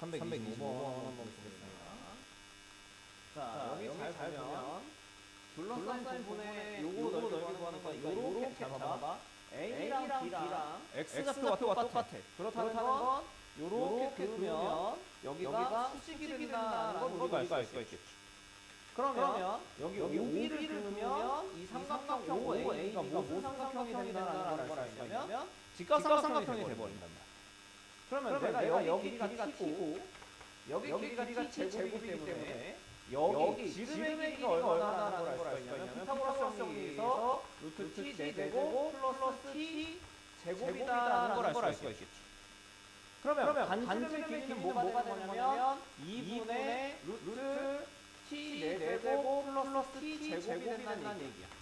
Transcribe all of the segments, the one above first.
325번 한번 보겠습니다. 자, 여기 잘 보면 둘러싸인 부분에 요거 넓이 구하는 거 요렇게 잡아봐. A랑 B랑 X좌표가 똑같아. 그렇다는 건 요렇게 그으면 여기가 수직이 된다는 걸 우리가 알수 있겠지. 그러면 여기 OB를 그으면 이 삼각형 OA가 무슨 삼각형이 된다는 걸 알려면 직각삼각형이 돼버린단 말이야. 그러면 내가 여기 길이가 T고 여기 길이가 T 제곱이기 때문에 여기 지름의 길이가 얼마나라는 걸 알 수가 있냐면 피타고라스 정리에서 루트 T 제곱 플러스 T 제곱이다라는 걸 알 수가 있겠지. 그러면 반지름의 길이는 뭐가 되는 거냐면 2분의 루트 T 제곱 플러스 T 제곱이 된다는 얘기야.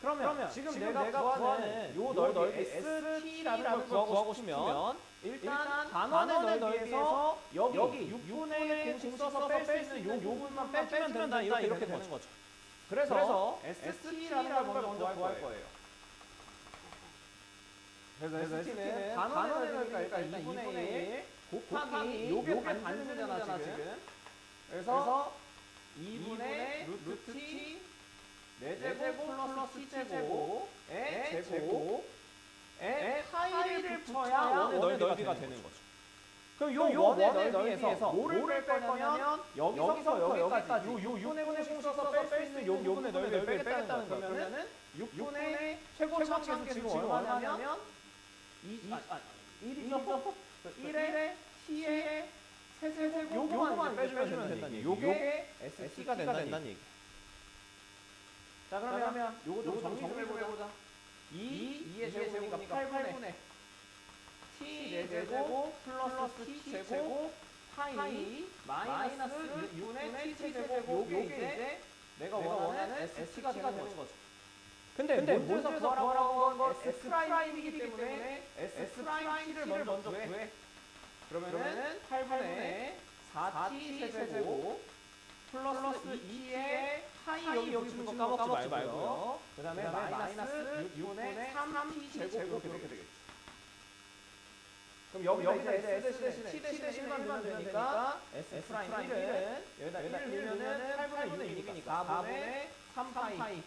그러면 지금 내가 구하는 요 넓이 ST라는 걸 구하고 싶으면 일단 단원의 넓이에서 여기 6분의 공식 써서 뺄 수 있는 요 부분만 빼주면 된다 이렇게 되는 거죠. 그래서 ST라는 걸 먼저 구할 거예요. 그래서 ST는 단원의 넓이가 일단 2분의 1 곱하기 요게 반지름이잖아 지금. 그래서 2분의 루트 T 4제곱 플러스 T제곱의 제곱에 파이를 붙여야 원의 넓이가 되는 거죠. 그럼 요 원의 넓이에서 뭐를 뺄 거냐면 여기서 여기까지 요 6분의 공식 써서 뺄 수 있는 요 부분의 넓이를 빼겠다는 거예요. 그러면은 6분의 최고 차항계수 지금 얼마냐면 2, 아, 1이죠. 1에 T에 세제곱 요거만 빼주면 된다는 얘기. 요게 ST가 된다는 얘기. 자 그러면 요거 좀 정리 좀 해보자. 2, 2의 제곱이니까 8분의 t 4제곱 플러스 t 제곱 파이 마이너스 6분의 t 제곱 요게 이제 내가 원하는 ST가 되는 거죠. 근데, 문제에서 구하라고 한건 S 프라임이기 때문에 S 프라임을 먼저 구해. 그러면은 8분의 4t 세제곱 플러스 2의 파이 여기 여기 주는 거 까먹지 말고요. 그 다음에 마이너스 6분의 3t 제곱 이렇게 되겠죠. 그럼 여기 여기다 S 대신에 T 대신에 1만 넣으면 되니까 S 프라임 1은 여기다 1을 넣으면은 8분의 6이니까 4분의 3 파이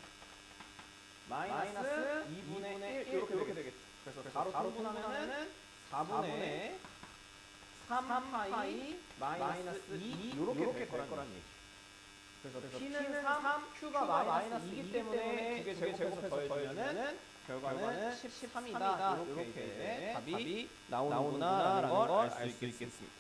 마이너스 2분의 1 이렇게 이렇게 되겠죠. 그래서 바로 통분하면은 4분의 3 파이 마이너스 2 이렇게 될 거란 얘기. 그래서 T는 3, Q가 마이너스 2이기 때문에 두개 제곱해서 더해주면은 결과는 13이다. 이렇게 이제 답이 나오는구나라는 걸 알 수 있겠습니다.